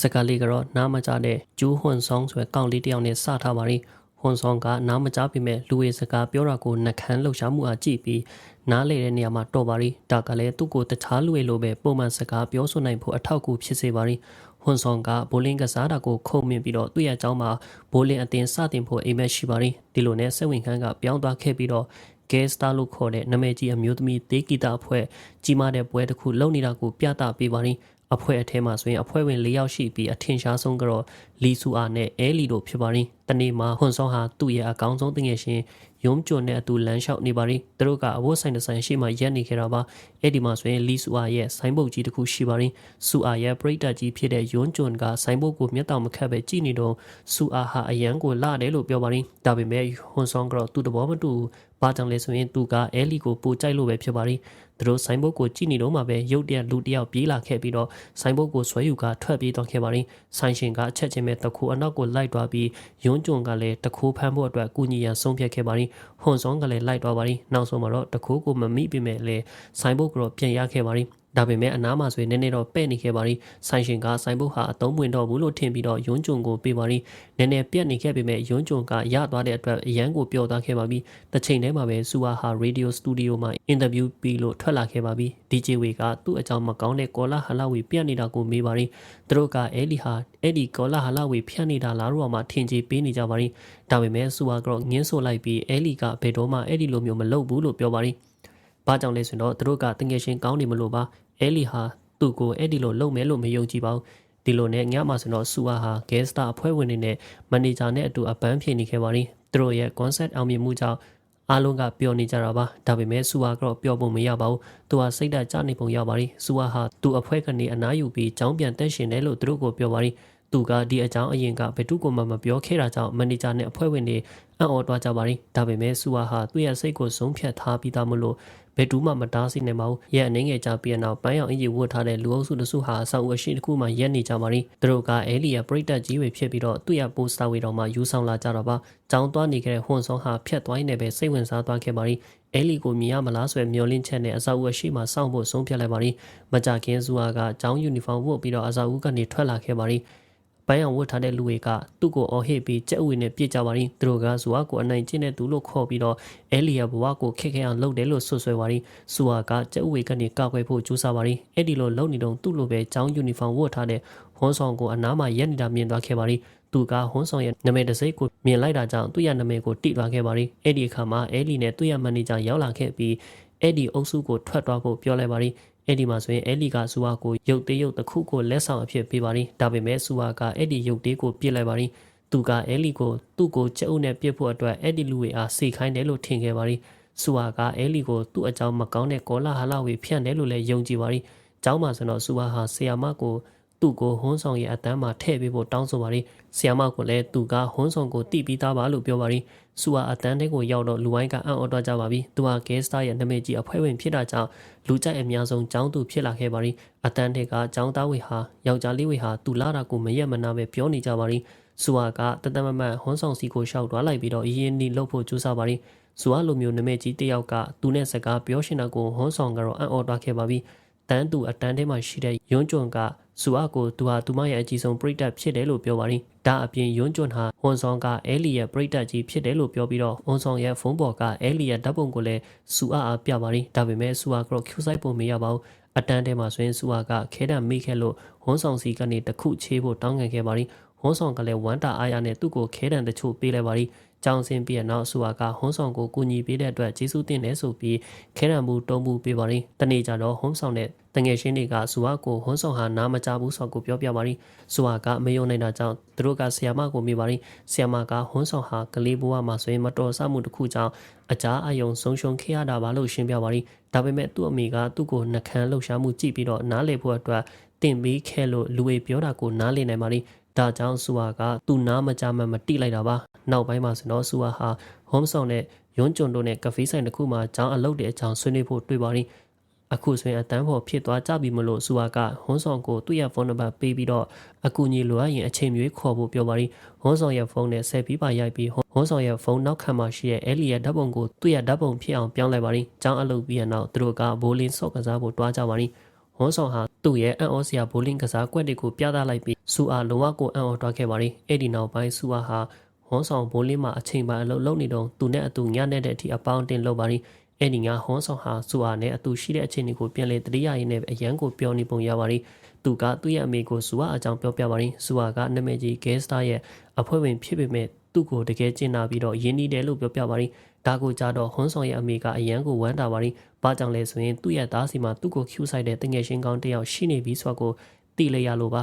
စကားလေးကတော့နားမကြတဲ့ဂျူးဟွန်ဆောင်ဆိုတဲ့ကောင်လေးတစ်ယောက်နဲ့စထားပါရီဟွန်ဆောင်ကနားမကြပေမဲ့လူဝေစကားပြောတာကိုနှကန်းလှုပ်ရှားမှုအားကြည့်ပြီးနားလေတဲ့နေရာမှာတော်ပါရီဒါကလည်းသူ့ကိုတခြားလူဝေလိုပဲပုံမှန်စကားပြောဆိုနိုင်ဖို့အထောက်အကူဖြစ်စေပါရီဟွန်ဆောင်ကဘိုလင်းကစားတာကိုခုံမြင်ပြီးတော့သူ့ရဲ့အကြောင်းမှာဘိုလင်းအတင်စတင်ဖို့အိမ်မက်ရှိပါရီဒီလိုနဲ့စိတ်ဝင်ခန်းကပြောင်းသွားခဲ့ပြီးတော့ဂဲစတာလို့ခေါ်တဲ့နာမည်ကြီးအမျိုးသမီးတေးဂီတာအဖွဲ့ကြီးမားတဲ့ပွဲတစ်ခုလုပ်နေတာကိုပြသပေးပါရင် အဖွဲ့အထဲမှာဆိုရင်အဖွဲ့ဝင်၄ယောက်ရှိပြီးအထင်ရှားဆုံးကတော့လီဆူအာနဲ့အဲလီတို့ဖြစ်ပါရင်တနေ့မှာဟွန်ဆောင်ဟာသူ့ရဲ့အကောင်းဆုံးတငယ်ရှင်ယုံကျွန်းနဲ့အတူလမ်းလျှောက်နေပါရင်သူတို့ကအဝတ်ဆိုင်တစ်ဆိုင်ရှိမှရက်နေခဲ့တာပါအဲ့ဒီမှာဆိုရင်လီဆူအာရဲ့ဆိုင်းဘုတ်ကြီးတစ်ခုရှိပါရင်ဆူအာရဲ့ပရိသတ်ကြီးဖြစ်တဲ့ယုံကျွန်းကဆိုင်းဘုတ်ကိုမျက်တောင်မခတ်ပဲကြည့်နေတော့ဆူအာဟာအရန်ကိုလာတယ်လို့ပြောပါရင်ဒါပေမဲ့ဟွန်ဆောင်ကတော့သူ့တဘောမတူ ဘူးဘာကြောင့်လဲဆိုရင်သူကအဲလီကိုပိုကြိုက်လို့ပဲဖြစ်ပါရီသူတို့ဆိုင်ဘုတ်ကိုကြည့်နေတော့မှပဲရုတ်တရက်လူတယောက်ပြေးလာခဲ့ပြီးတော့ဆိုင်ဘုတ်ကိုဆွဲယူကထွက်ပြေးသွားခဲ့ပါရီဆိုင်ရှင်ကအချက်ချင်းပဲတခုအနောက်ကိုလိုက်သွားပြီးယွန်းကြုံကလည်းတခုဖမ်းဖို့အတွက်ကုညီရန်ဆုံးဖြတ်ခဲ့ပါရီဟွန်ဆောင်ကလည်းလိုက်သွားပါရီနောက်ဆုံးမှာတော့တခုကိုမမိပေမဲ့လည်းဆိုင်ဘုတ်ကတော့ပြန်ရခဲ့ပါရီ ဒါပေမဲ့အနားမှာဆိုရင်နည်းနည်းတော့ပဲ့နေခဲ့ပါရီဆိုင်ရှင်ကဆိုင်ဘုတ်ဟာအသုံးဝင်တော့ဘူးလို့ထင်ပြီးတော့ယွန်းကြုံကိုပေးပါရီနည်းနည်းပြက်နေခဲ့ပေမဲ့ယွန်းကြုံကရသွားတဲ့အတွက်အရန်ကိုပျော်သွားခဲ့ပါပြီတစ်ချိန်တည်းမှာပဲဆူအာဟာရေဒီယိုစတူဒီယိုမှာအင်တာဗျူးပြီးလို့ထွက်လာခဲ့ပါပြီ DJ ဝေကသူ့အကြောင်းမကောင်းတဲ့ကောလာဟလဝေပြက်နေတာကိုမေးပါရီသူတို့ကအဲလီဟာအဲ့ဒီကောလာဟလဝေဖြတ်နေတာလားတော့မှထင်ကြီးပေးနေကြပါရီဒါပေမဲ့ဆူအာကတော့ငင်းဆိုလိုက်ပြီးအဲလီကဘယ်တော့မှအဲ့ဒီလိုမျိုးမလုပ်ဘူးလို့ပြောပါရီ ဘာကြောင့်လဲဆိုတော့သူတို့ကတငယ်ချင်းကောင်းနေမလို့ပါအဲလီဟာသူ့ကိုအဲ့ဒီလိုလုပ်မယ်လို့မယုံကြည်ပါဘူးဒီလိုနဲ့ညမှာဆိုတော့ဆူအာဟာဂဲစတာအဖွဲ့ဝင်တွေနဲ့မန်နေဂျာနဲ့အတူအပန်းဖြေနေခဲ့ပါရီသူတို့ရဲ့ concept အောင်မြင်မှုကြောင့်အားလုံးကပျော်နေကြတာပါဒါပေမဲ့ဆူအာကတော့ပျော်ဖို့မရပါဘူးသူဟာစိတ်ဓာတ်ကျနေပုံရပါရီဆူအာဟာသူ့အဖွဲ့ကနေအနားယူပြီးကြောင်းပြန်တက်ရှင်တယ်လို့သူတို့ကိုပြောပါရီသူကဒီအကြောင်းအရင်ကဘယ်သူမှမပြောခဲ့တာကြောင့်မန်နေဂျာနဲ့အဖွဲ့ဝင်တွေအံ့ဩသွားကြပါရီဒါပေမဲ့ဆူအာဟာသူ့ရဲ့စိတ်ကိုဆုံးဖြတ်ထားပြီးသားမလို့ဘ ယ်သူမှမတားဆီးနိုင်ပါဘူး။ရက်အနေငယ်ကြပြီးနောက်ပန်းရောင်အင်ဂျီဝတ်ထားတဲ့လူအုပ်စုတစုဟာအဆောက်အဦအရှိတစ်ခုမှရက်နေကြပါရီ။သူတို့ကအဲလီယာပရိသတ်ကြီးတွေဖြစ်ပြီးတော့သူ့ရဲ့ပိုစတာဝေတော်မှာယူဆောင်လာကြတော့ပါ။ကြောင်းသွားနေခဲ့တဲ့ဟွန်ဆောင်ဟာဖြတ်သွားနေပဲစိတ်ဝင်စားသွားခဲ့ပါရီ။အဲလီကိုမြင်ရမလားဆိုရမျောလင့်ချက်နဲ့အဆောက်အဦအရှိမှစောင့်ဖို့ဆုံးဖြတ်လိုက်ပါရီ။မကြခင်ဇူအာကကျောင်းယူနီဖောင်းဝတ်ပြီးတော့အဆောက်အဦကနေထွက်လာခဲ့ပါရီ။ ပန်းရောင်ဝတ်ထားတဲ့လူတွေကသူ့ကိုအော်ဟစ်ပြီးကြက်ဥဝေနဲ့ပြစ်ကြပါရင်သူတို့ကဇူဝါကိုအနိုင်ကျင့်တဲ့သူလို့ခေါ်ပြီးတော့အဲလီယာဘဝကိုခက်ခဲအောင်လုပ်တယ်လို့ဆွဆွဲပါရင်ဇူဝါကကြက်ဥဝေကနေကောက်ွယ်ဖို့ကြိုးစားပါရင်အဲ့ဒီလိုလုပ်နေတော့သူ့လိုပဲចောင်းယူနီဖောင်းဝတ်ထားတဲ့ဟွန်းဆောင်ကိုအနားမှာရက်နေတာမြင်သွားခဲ့ပါရင်သူကဟွန်းဆောင်ရဲ့နာမည်တစိမ့်ကိုမြင်လိုက်တာကြောင့်သူ့ရဲ့နာမည်ကိုတိသွားခဲ့ပါရင်အဲ့ဒီအခါမှာအဲလီနဲ့သူ့ရဲ့မန်နေဂျာရောက်လာခဲ့ပြီးအဲ့ဒီအုပ်စုကိုထွက်သွားဖို့ပြောလိုက်ပါရင် အဲ့ဒီမှာဆိုရင်အဲ့လီကဆူဝါကိုရုပ်သေးရုပ်တစ်ခုကိုလက်ဆောင်အဖြစ်ပေးပါရင်ဒါပေမဲ့ဆူဝါကအဲ့ဒီရုပ်သေးကိုပြစ်လိုက်ပါရင်သူကအဲ့လီကိုသူ့ကိုချက်အုပ်နဲ့ပြစ်ဖို့အတွက်အဲ့ဒီလူတွေအားစေခိုင်းတယ်လို့ထင်ခဲ့ပါရင်ဆူဝါကအဲ့လီကိုသူ့အကြောင်းမကောင်းတဲ့ကောလာဟလဝေဖြန့်တယ်လို့လည်းယုံကြည်ပါရင်ကျောင်းမှာဆိုတော့ဆူဝါဟာဆီယာမကို သူ့ကိုဟွန်းဆောင်ရဲ့အတန်းမှာထည့်ပေးဖို့တောင်းဆိုပါရင်ဆီယာမကိုလည်းသူကဟွန်းဆောင်ကိုတိပြီးသားပါလို့ပြောပါရင်ဆူဟာအတန်းတဲ့ကိုရောက်တော့လူဝိုင်းကအံ့ဩတော့ကြပါပြီသူဟာဂဲစတာရဲ့နာမည်ကြီးအဖွဲ့ဝင်ဖြစ်တာကြောင့်လူကြိုက်အများဆုံးចောင်းသူဖြစ်လာခဲ့ပါရီအတန်းတဲ့ကចောင်းသားဝေဟာယောက်ျားလေးဝေဟာသူလာတာကိုမရက်မနာပဲပြောနေကြပါရီဆူဟာကတတမမတ်ဟွန်းဆောင်စီကိုရှောက်သွားလိုက်ပြီးတော့အရင်နီလှုပ်ဖို့ကြိုးစားပါရီဆူဟာလိုမျိုးနာမည်ကြီးတယောက်ကသူနဲ့စကားပြောရှင်တာကိုဟွန်းဆောင်ကတော့အံ့ဩသွားခဲ့ပါပြီတန်းသူအတန်းထဲမှာရှိတဲ့ယွန်းကျွန်းက ဆူအကိုသူဟာသူမရဲ့အကြီးဆုံးပရိသတ်ဖြစ်တယ်လို့ပြောပါရင်ဒါအပြင်ယွန်းကျွန်းဟာဟွန်ဆောင်ကအဲလီရဲ့ပရိသတ်ကြီးဖြစ်တယ်လို့ပြောပြီးတော့ဟွန်ဆောင်ရဲ့ဖုန်းပေါ်ကအဲလီရဲ့ဓာတ်ပုံကိုလည်းဆူအအားပြပါရင်ဒါပေမဲ့ဆူအကတော့ Q site ပုံမရပါဘူးအတန်းထဲမှာဆိုရင်ဆူအကခဲတံမိခဲ့လို့ဟွန်ဆောင်စီကနေတခုချေးဖို့တောင်းခံခဲ့ပါရင်ဟွန်ဆောင်ကလည်းဝမ်းတာအားရနဲ့သူ့ကိုခဲတံတချို့ပေးလိုက်ပါရင် ကြောင်စင်ပြီးရနောက်ဆူဟာကဟွန်းဆောင်ကိုကူညီပေးတဲ့အတွက်ကျေးဇူးတင်တယ်ဆိုပြီးခဲရံမှုတုံးမှုပေးပါရင်တနေ့ကျတော့ဟွန်းဆောင်နဲ့တငယ်ချင်းတွေကဆူဟာကိုဟွန်းဆောင်ဟာနားမကြဘူးဆိုကိုပြောပြပါရင်ဆူဟာကမယုံနိုင်တာကြောင့်သူတို့ကဆီယာမကိုမိပါရင်ဆီယာမကဟွန်းဆောင်ဟာကလေးဘဝမှာဆိုရင်မတော်ဆမှုတစ်ခုကြောင့်အကြအယုံဆုံးရှုံးခဲ့ရတာပါလို့ရှင်းပြပါရင်ဒါပေမဲ့သူ့အမိကသူ့ကိုနှခမ်းလှုပ်ရှားမှုကြည့်ပြီးတော့နားလေဖို့အတွက်တင်ပြီးခဲလို့လူဝေပြောတာကိုနားလေနိုင်ပါလိဒါကြောင့်ဆူဟာကသူ့နားမကြမှမတိလိုက်တာပါ နောက်ပိုင်းမှာဆိုတော့ဆူဟာဟာဟ ோம் ဆောင်နဲ့ယွန်းကျွန်းတို့နဲ့ကဖေးဆိုင်တစ်ခုမှာကျောင်းအလုပ်တဲ့အကြောင်းဆွေးနွေးဖို့တွေ့ပါရင်အခုဆိုရင်အတန်းဖို့ဖြစ်သွားကြပြီမလို့ဆူဟာကဟွန်းဆောင်ကိုသူ့ရဲ့ဖုန်းနံပါတ်ပေးပြီးတော့အကူအညီလိုအပ်ရင်အချိန်မျိုးခေါ်ဖို့ပြောပါရင်ဟွန်းဆောင်ရဲ့ဖုန်းနဲ့ဆက်ပြီးပါရိုက်ပြီးဟွန်းဆောင်ရဲ့ဖုန်းနောက်ခံမှာရှိတဲ့အဲလီရဲ့ဓာတ်ပုံကိုသူ့ရဲ့ဓာတ်ပုံဖြစ်အောင်ပြောင်းလိုက်ပါရင်ကျောင်းအလုပ်ပြီးရနောက်သူတို့ကဘိုးလင်းဆော့ကစားဖို့တွားကြပါရင်ဟွန်းဆောင်ဟာသူ့ရဲ့အန်အောစရာဘိုလင်းကစားကွက်တွေကိုပြသလိုက်ပြီးဆစူအားလုံးဝကိုအံ့ဩသွားခဲ့ပါရီအဲ့ဒီနောက်ပိုင်းစူအားဟာ ဟွန်ဆောင်ဘိုးလင်းမှာအချိန်ပိုင်းအလုပ်လုပ်နေတော့သူနဲ့အတူညနေတဲ့အထိအပေါင်းတင်လုပ်ပါရီအဲ့ဒီငါဟွန်ဆောင်ဟာစူအားနဲ့အတူရှိတဲ့အချိန်တွေကိုပြန်လေတတိယရင်းနဲ့အရန်ကိုပြောနေပုံရပါရီသူကသူ့ရဲ့အမေကိုစူအားအကြောင်းပြောပြပါရီစူအားကနာမည်ကြီးဂဲစတာရဲ့အဖွဲ့ဝင်ဖြစ်ပေမဲ့သူ့ကိုတကယ်ကျင်နာပြီးတော့ယဉ်နီးတယ်လို့ပြောပြပါရီဒါကိုကြတော့ဟွန်းဆောင်ရဲ့အမေကအရန်ကိုဝမ်းတာပါရီဘာကြောင့်လဲဆိုရင်သူ့ရဲ့သားစီမှာသူ့ကို cue ဆိုင်တဲ့တငယ်ချင်းကောင်းတစ်ယောက်ရှိနေပြီဆိုတော့ကိုသိလိုက်ရလို့ပါ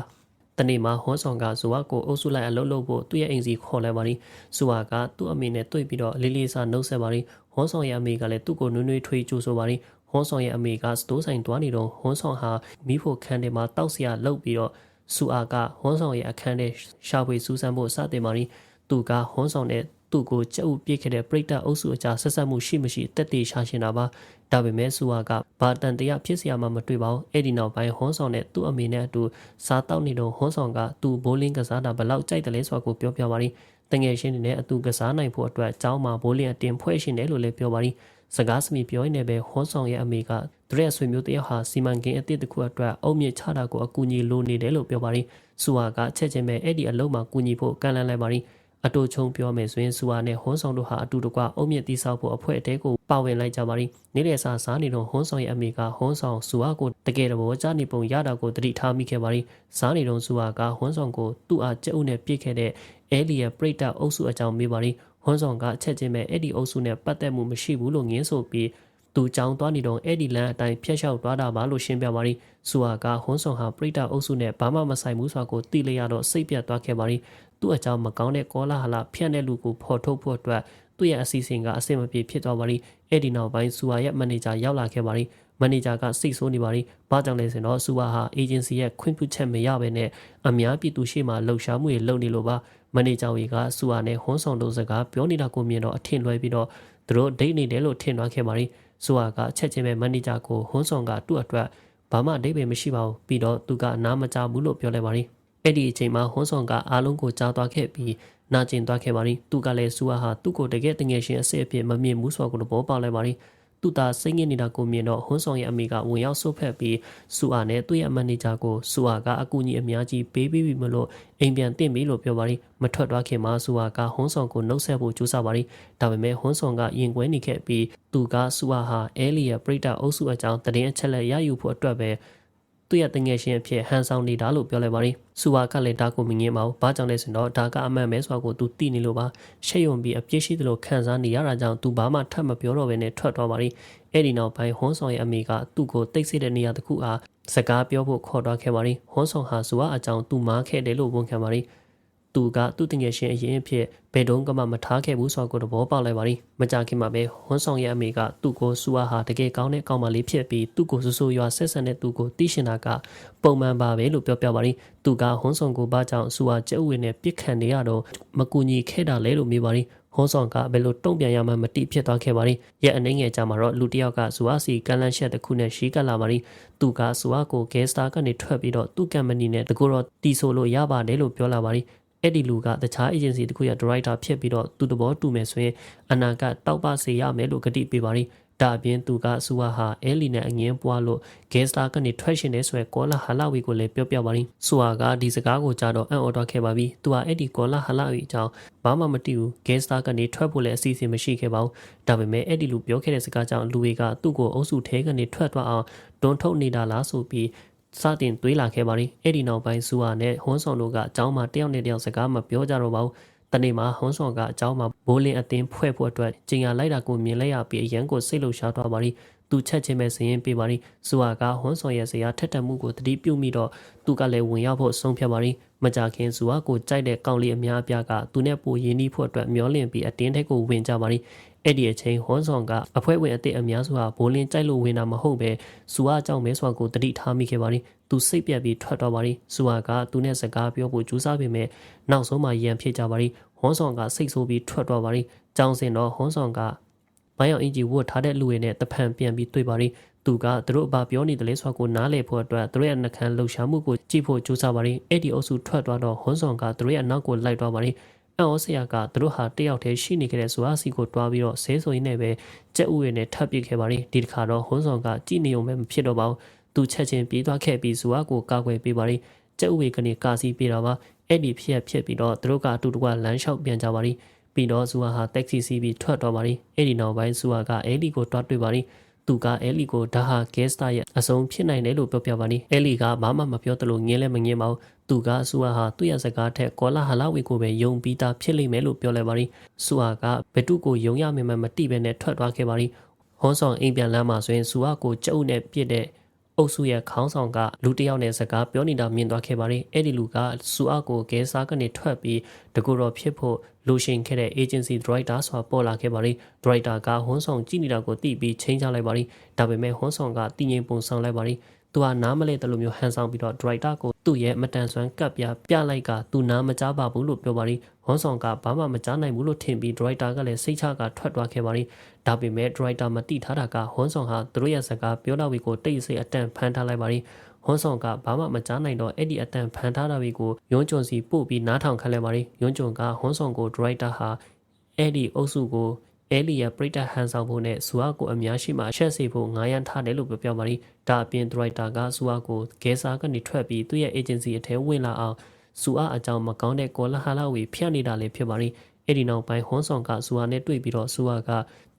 တနေ့မှာဟွန်းဆောင်ကဇိုဝါကိုအုပ်စုလိုက်အလုပ်လုပ်ဖို့သူ့ရဲ့အိမ်စီခေါ်လဲပါရီဇိုဝါကသူ့အမေနဲ့တွေ့ပြီးတော့လေးလေးစားနှုတ်ဆက်ပါရီဟွန်းဆောင်ရဲ့အမေကလည်းသူ့ကိုနွေးနွေးထွေးကြိုးဆိုပါရီဟွန်းဆောင်ရဲ့အမေကစတိုးဆိုင်တွားနေတော့ဟွန်းဆောင်ဟာမိဖို့ခန်းထဲမှာတောက်စရာလှုပ်ပြီးတော့စူအာကဟွန်းဆောင်ရဲ့အခန်းထဲရှာဖွေစူးစမ်းဖို့စတင်ပါရီသူကဟွန်းဆောင်နဲ့ သူ့ကိုကြက်ဥပြစ်ခဲ့တဲ့ပရိသတ်အုပ်စုအကြားဆက်ဆက်မှုရှိမရှိတက်တည်ရှာရှင်တာပါဒါပေမဲ့ဆူဝါကဘာတန်တရားဖြစ်เสียမှမတွေ့ပါဘူးအဲ့ဒီနောက်ပိုင်းဟွန်းဆောင်နဲ့သူ့အမေနဲ့အတူစားတောက်နေတော့ဟွန်းဆောင်ကသူ့ဘိုးလင်းကစားတာဘလောက်ကြိုက်တယ်လဲဆိုတာကိုပြောပြပါရီတငယ်ချင်းတွေနဲ့အတူကစားနိုင်ဖို့အတွက်အเจ้าမှာဘိုးလင်းအတင်ဖွဲ့ရှင်တယ်လို့လည်းပြောပါရီစကားစမြပြောရင်းနဲ့ပဲဟွန်းဆောင်ရဲ့အမေကသူရဲ့ဆွေမျိုးတယောက်ဟာစီမံကိန်းအသစ်တစ်ခုအတွက်အုံမြင့်ချတာကိုအကူအညီလိုနေတယ်လို့ပြောပါရီဆူဝါကချက်ချင်းပဲအဲ့ဒီအလုံးမှာကူညီဖို့ကန့်လန့်လိုက်ပါရီ အတူချုံပြောမယ်ဆိုရင်စူအာနဲ့ဟွန်းဆောင်တို့ဟာအတူတကွအုံမြင့်တိဆောက်ဖို့အဖွဲ့အတဲကိုပါဝင်လိုက်ကြပါရီနေ့လည်စာစားနေတော့ဟွန်းဆောင်ရဲ့အမေကဟွန်းဆောင်စူအာကိုတကယ်တော့ကြားနေပုံရတာကိုတတိထားမိခဲ့ပါရီစားနေတော့စူအာကဟွန်းဆောင်ကိုသူ့အားကြက်ဥနဲ့ပြစ်ခဲ့တဲ့အဲလီရဲ့ပရိတ်တာအုပ်စုအကြောင်းမေးပါရီဟွန်းဆောင်ကအချက်ချင်းပဲအဲ့ဒီအုပ်စုနဲ့ပတ်သက်မှုမရှိဘူးလို့ငင်းဆိုပြီးသူကြောင်းသွားနေတော့အဲ့ဒီလမ်းအတိုင်းဖျက်လျှောက်သွားတာပါလို့ရှင်းပြပါရီဆူဟာကဟွန်းဆောင်ဟာပရိတာအုပ်စုနဲ့ဘာမှမဆိုင်ဘူးဆိုတာကိုသိလိုက်ရတော့စိတ်ပြတ်သွားခဲ့ပါရီ သူ့အကြောင်းမကောင်းတဲ့ကောလာဟလဖြန့်တဲ့လူကိုဖော်ထုတ်ဖို့အတွက်သူ့ရဲ့အစီအစဉ်ကအဆင်မပြေဖြစ်သွားပါရီအဲ့ဒီနောက်ပိုင်းဆူဟာရဲ့မန်နေဂျာရောက်လာခဲ့ပါရီမန်နေဂျာကစိတ်ဆိုးနေပါရီဘာကြောင့်လဲဆိုတော့ဆူဟာဟာအေဂျင်စီရဲ့ခွင့်ပြုချက်မရဘဲနဲ့အများပြည်သူရှေ့မှာလှုပ်ရှားမှုတွေလုပ်နေလို့ပါမန်နေဂျာကြီးကဆူဟာနဲ့ဟွန်းဆောင်တို့စကားပြောနေတာကိုမြင်တော့အထင်လွဲပြီးတော့သူတို့ဒိတ်နေတယ်လို့ထင်သွားခဲ့ပါရီဆူဟာကအချက်ချင်းပဲမန်နေဂျာကိုဟွန်းဆောင်ကသူ့အတွက်ဘာမှအဓိပ္ပာယ်မရှိပါဘူးပြီးတော့သူကနားမကြဘူးလို့ပြောလိုက်ပါရီ အဲ့ဒီအချိန်မှာဟွန်းဆောင်ကအားလုံးကိုကြားသွားခဲ့ပြီးနာကျင်သွားခဲ့ပါရီသူကလည်းဆူဟာဟာသူ့ကိုတကယ်တငယ်ရှင်အစ်အဖြစ်မမြင်ဘူးဆိုတော့ကိုပေါ်ပေါက်လိုက်ပါရီသူတာစိတ်ငြိနေတာကိုမြင်တော့ဟွန်းဆောင်ရဲ့အမိကဝင်ရောက်ဆုတ်ဖက်ပြီးစူအာနဲ့သူ့ရဲ့မန်နေဂျာကိုစူအာကအကူအညီအများကြီးပေးပြီးပြီမလို့အိမ်ပြန်တင့်ပြီလို့ပြောပါရီမထွက်သွားခင်မှာစူအာကဟွန်းဆောင်ကိုနှုတ်ဆက်ဖို့ကြိုးစားပါရီဒါပေမဲ့ဟွန်းဆောင်ကရင်ကွဲနေခဲ့ပြီးသူကစူအာဟာအဲလီရဲ့ပရိတာအုပ်စုအကြောင်းတရင်အချက်လက်ရယူဖို့အတွက်ပဲ သူ့ရဲ့တငယ်ရှင်အဖြစ်ဟန်ဆောင်နေတာလို့ပြောလိုက်ပါရီစူဝါကလည်းဒါကိုမငင်းပါဘူးဘာကြောင့်လဲဆိုတော့ဒါကအမှန်ပဲဆိုတာကိုသူသိနေလို့ပါရှက်ယုံပြီးအပြစ်ရှိသလိုခံစားနေရတာကြောင့်သူဘာမှထပ်မပြောတော့ဘဲနဲ့ထွက်သွားပါရီအဲ့ဒီနောက်ပိုင်းဟွန်းဆောင်ရဲ့အမေကသူ့ကိုတိတ်ဆိတ်တဲ့နေရာတစ်ခုအားစကားပြောဖို့ခေါ်သွားခဲ့ပါရီဟွန်းဆောင်ဟာစူဝါအကြောင်းသူမားခဲ့တယ်လို့ဝန်ခံပါရီ သူကသူ့တငယ်ရှင်အရင်အဖြစ်ဘယ်တုန်းကမှမထားခဲ့ဘူးဆိုတော့ကိုသဘောပေါက်လိုက်ပါလိမကြခင်မှာပဲဟွန်းဆောင်ရဲ့အမေကသူ့ကိုစူအားဟာတကယ်ကောင်းတဲ့ကောင်မလေးဖြစ်ပြီးသူ့ကိုဆူဆူရွာဆက်ဆံတဲ့သူကိုသိရှင်တာကပုံမှန်ပါပဲလို့ပြောပြပါလိသူကဟွန်းဆောင်ကိုဘာကြောင့်စူအားကျဲဥဝင်နဲ့ပြစ်ခံနေရတော့မကူညီခဲ့တာလဲလို့မေးပါလိဟွန်းဆောင်ကဘယ်လိုတုံ့ပြန်ရမှမတိဖြစ်သွားခဲ့ပါလိရဲ့အနေငယ်ကြမှာတော့လူတစ်ယောက်ကဇူအားစီကန်လန်ရှက်တစ်ခုနဲ့ရှီးကပ်လာပါလိသူကဇူအားကိုဂဲစတာကနေထွက်ပြီးတော့သူ့ကမ်ပဏီနဲ့တကူတော့တီဆိုလို့ရပါတယ်လို့ပြောလာပါလိ အဲ့ဒီလူကတခြား agency တခုရဲ့ director ဖြစ်ပြီးတော့သူတဘောတူမယ်ဆိုရင်အနာကတောက်ပစေရမယ်လို့ကတိပေးပါရီဒါအပြင်သူကအစူဝါဟာအဲလီနဲ့အငင်းပွားလို့ဂဲစတာကနေထွက်ရှင်နေဆိုရယ်ကောလာဟာလာဝီကိုလည်းပြောပြပါရီဆူဟာကဒီစကားကိုကြားတော့အံ့ဩတော့ခဲ့ပါပြီသူကအဲ့ဒီကောလာဟာလာဝီအကြောင်းဘာမှမသိဘူးဂဲစတာကနေထွက်ဖို့လည်းအစီအစဉ်မရှိခဲ့ပါဘူးဒါပေမဲ့အဲ့ဒီလူပြောခဲ့တဲ့စကားကြောင့်လူတွေကသူ့ကိုအုပ်စုထဲကနေထွက်သွားအောင်တွန်းထုတ်နေတာလားဆိုပြီး စတင်တွေးလာခဲ့ပါရီအဲ့ဒီနောက်ပိုင်းဆူဟာနဲ့ဟွန်းဆောင်တို့ကအเจ้าမှာတယောက်နဲ့တယောက်စကားမပြောကြတော့ပါဘူးတနေ့မှာဟွန်းဆောင်ကအเจ้าမှာဘိုးလင်းအတင်းဖွဲ့ဖို့အတွက်ကျင်ရလိုက်တာကိုမြင်လိုက်ရပြီးအရန်ကိုစိတ်လှုပ်ရှားသွားပါရီသူချက်ချင်းပဲစရင်ပေးပါရီဆူဟာကဟွန်းဆောင်ရဲ့ဇရာထက်တက်မှုကိုတတိပြုမိတော့သူကလည်းဝင်ရောက်ဖို့ဆုံးဖြတ်ပါရီမကြခင်ဆူဟာကိုကြိုက်တဲ့ကောင်လေးအများအပြားကသူနဲ့ပိုရင်းနှီးဖို့အတွက်မျောလင့်ပြီးအတင်းထက်ကိုဝင်ကြပါရီ အဲ့ဒီအချိန်ဟွန်ဆောင်ကအဖွဲ့ဝင်အသစ်အများစုဟာဘိုးလင်းကြိုက်လို့ဝင်တာမဟုတ်ပဲစူအားကြောင့်မဲဆိုတာကိုတတိထားမိခဲ့ပါရီသူစိတ်ပြက်ပြီးထွက်သွားပါရီစူအားကသူနဲ့စကားပြောဖို့ကြိုးစားပေမဲ့နောက်ဆုံးမှရန်ဖြစ်ကြပါရီဟွန်ဆောင်ကစိတ်ဆိုးပြီးထွက်သွားပါရီကြောင်စင်တော့ဟွန်ဆောင်ကဘိုင်းအောင်အင်ဂျီဝတ်ထားတဲ့လူတွေနဲ့တဖန်ပြန်ပြီးတွေ့ပါရီသူကသူတို့အပါပြောနေတယ်လဲဆိုတာကိုနားလည်ဖို့အတွက်သူတို့ရဲ့နှခမ်းလှုပ်ရှားမှုကိုကြည့်ဖို့ကြိုးစားပါရီအဲ့ဒီအုပ်စုထွက်သွားတော့ဟွန်ဆောင်ကသူတို့ရဲ့နောက်ကိုလိုက်သွားပါရီ အံ့ဩစရာကသူတို့ဟာတယောက်တည်းရှိနေကြတဲ့ဇွာစီကိုတွားပြီးတော့ဆဲဆိုရင်းနဲ့ပဲကြက်ဥရနဲ့ထပ်ပစ်ခဲ့ပါရီဒီတစ်ခါတော့ဟွန်းဆောင်ကကြည်နေုံပဲမဖြစ်တော့ပါဘူးသူချက်ချင်းပြေးသွားခဲ့ပြီးဇွာကိုကာကွယ်ပေးပါရီကျက်ဥဝေကနေကာစီပေးတာပါအဲ့ဒီဖြစ်ရဖြစ်ပြီးတော့သူတို့ကအတူတကွလမ်းလျှောက်ပြန်ကြပါလိပြီးတော့ဇူဟာဟာတက္ကစီစီးပြီးထွက်တော့ပါလိအဲ့ဒီနောက်ပိုင်းဇူဟာကအဲလီကိုတွားတွေ့ပါလိ သူကအဲလီကိုဒါဟာဂက်စတာရဲ့အဆုံးဖြစ်နိုင်တယ်လို့ပြောပြပါလိအဲလီကဘာမှမပြောသလိုငင်းလဲမငင်းပါဘူးသူကဆူဟာဟာသူ့ရဲ့စကားထက်ကောလာဟလာဝီကိုပဲယုံပြီးသားဖြစ်လိမ့်မယ်လို့ပြောလိုက်ပါလိဆူဟာကဘတူကိုယုံရမယ်မတိပဲနဲ့ထွက်သွားခဲ့ပါလိဟွန်ဆောင်အိမ်ပြန်လမ်းမှာဆိုရင်ဆူဟာကိုကြုံနဲ့ပြစ်တဲ့ အုပ်စုရဲ့ခေါင်းဆောင်ကလူတစ်ယောက်နဲ့စကားပြောနေတာမြင်သွားခဲ့ပါတယ်အဲ့ဒီလူကစူအောက်ကိုကဲစားကနေထွက်ပြီးတကူတော်ဖြစ်ဖို့လိုရှင်ခဲ့တဲ့ agency director ဆိုတာပေါ်လာခဲ့ပါတယ် director ကဟွန်းဆောင်ကြည့်နေတာကိုသိပြီးချိန်ချလိုက်ပါတယ်ဒါပေမဲ့ဟွန်းဆောင်ကတည်ငြိမ်ပုံဆောင်လိုက်ပါတယ် သူကနားမလဲတယ်လို့မျိုးဟန်ဆောင်ပြီးတော့ director ကိုသူ့ရဲ့မတန်ဆွမ်းကပ်ပြပြလိုက်ကသူနားမကြားပါဘူးလို့ပြောပါတယ်ဟွန်ဆောင်ကဘာမှမကြားနိုင်ဘူးလို့ထင်ပြီး director ကလည်းစိတ်ချကထွက်သွားခဲ့ပါတယ်ဒါပေမဲ့ director မတိထားတာကဟွန်ဆောင်ဟာသူတို့ရဲ့စကားပြောတာဝီကိုတိတ်ဆိတ်အတန်ဖန်ထားလိုက်ပါတယ်ဟွန်ဆောင်ကဘာမှမကြားနိုင်တော့အဲ့ဒီအတန်ဖန်ထားတာတွေကိုယွန်းကျွန်းစီပို့ပြီးနားထောင်ခန့်လိုက်ပါတယ်ယွန်းကျွန်းကဟွန်ဆောင်ကို director ဟာအဲ့ဒီအုပ်စုကို အဲလီယာပရိတဟန်ဆောင်ဖို့နဲ့ဇူအာကိုအများရှိမှအချက်စေဖို့ငားရန်ထားတယ်လို့ပြောပြပါလိဒါအပြင်ဒရိုက်တာကဇူအာကိုဂဲစာကနေထွက်ပြီးသူ့ရဲ့ agency အထဲဝင်လာအောင်ဇူအာအကြောင်းမကောင်းတဲ့ကောလာဟာလာဝေဖျက်နေတာလည်းဖြစ်ပါလိအဲ့ဒီနောက်ပိုင်းဟွန်ဆောင်ကဇူအာနဲ့တွေ့ပြီးတော့ဇူအာက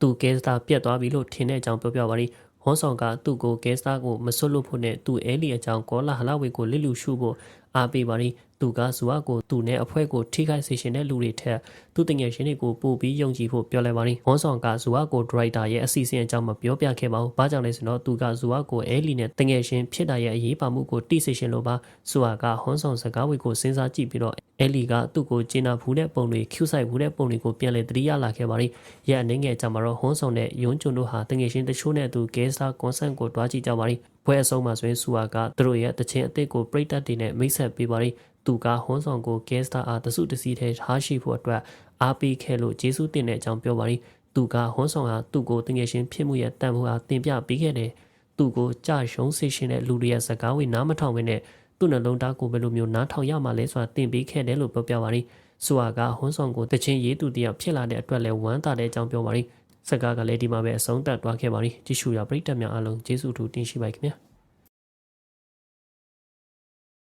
သူဂဲစာပြတ်သွားပြီလို့ထင်တဲ့အကြောင်းပြောပြပါလိဟွန်ဆောင်ကသူ့ကိုဂဲစတာကိုမဆွတ်လို့ဖို့နဲ့သူ့အဲလီအကြောင်းကောလာဟလာဝေကိုလစ်လူရှုဖို့အားပေးပါလိသူကဇူဝကိုသူနဲ့အဖွဲ့ကိုထိခိုက်စေရှင်တဲ့လူတွေထက်သူတငယ်ရှင်တွေကိုပို့ပြီးယုံကြည်ဖို့ပြောလိုက်ပါလိဝွန်ဆောင်ကဇူဝကိုဒရိုက်တာရဲ့အစီအစဉ်အကြောင်းမပြောပြခဲ့ပါဘူး။ဘာကြောင့်လဲဆိုတော့သူကဇူဝကိုအဲလီနဲ့တငယ်ရှင်ဖြစ်တာရဲ့အရေးပါမှုကိုတိစေရှင်လို့ပါဇူဝကဟွန်ဆောင်စကားဝေကိုစဉ်းစားကြည့်ပြီးတော့အဲလီကသူ့ကိုကျင်းနာဖူးတဲ့ပုံတွေကျူဆိုင်ဖူးတဲ့ပုံတွေကိုပြန်လည်သတိရလာခဲ့ပါလိ။ရဲ့အနေငယ်ကြမှာတော့ဟွန်ဆောင်နဲ့ယွန်းကျွန်းတို့ဟာတငယ်ရှင်တချို့နဲ့သူဂဲစတာကွန်ဆန်ကိုတွားကြည့်ကြပါလိ။ ပွဲအဆုံးမှာဆိုရင်ဆူဝါကသူတို့ရဲ့တခြင်းအစ်စ်ကိုပြိတက်တွေနဲ့မိတ်ဆက်ပေးပါလိသူကဟွန်းဆောင်ကိုဂဲစတာအားတစုတစည်းထဲထားရှိဖို့အတွက်အားပေးခဲ့လို့ကျေးဇူးတင်တဲ့အကြောင်းပြောပါလိသူကဟွန်းဆောင်ဟာသူ့ကိုတငယ်ရှင်ဖြစ်မှုရဲ့တန်ဖိုးအားတင်ပြပေးခဲ့တယ်သူ့ကိုကြရှုံးစေရှင်တဲ့လူတွေရဲ့စကားဝေနားမထောင်ဘဲနဲ့သူ့နှလုံးသားကိုဘယ်လိုမျိုးနားထောင်ရမှာလဲဆိုတာတင်ပေးခဲ့တယ်လို့ပြောပြပါလိဆိုဟာကဟွန်းဆောင်ကိုတခြင်းရေးသူတယောက်ဖြစ်လာတဲ့အတွက်လည်းဝမ်းသာတဲ့အကြောင်းပြောပါလိ စကားကလည်းဒီမှာပဲအဆုံးသတ်သွားခဲ့ပါလိကြည့်ရှုရပရိသတ်များအားလုံးကျေးဇူးထူးတင်ရှိပါခင်ဗျာ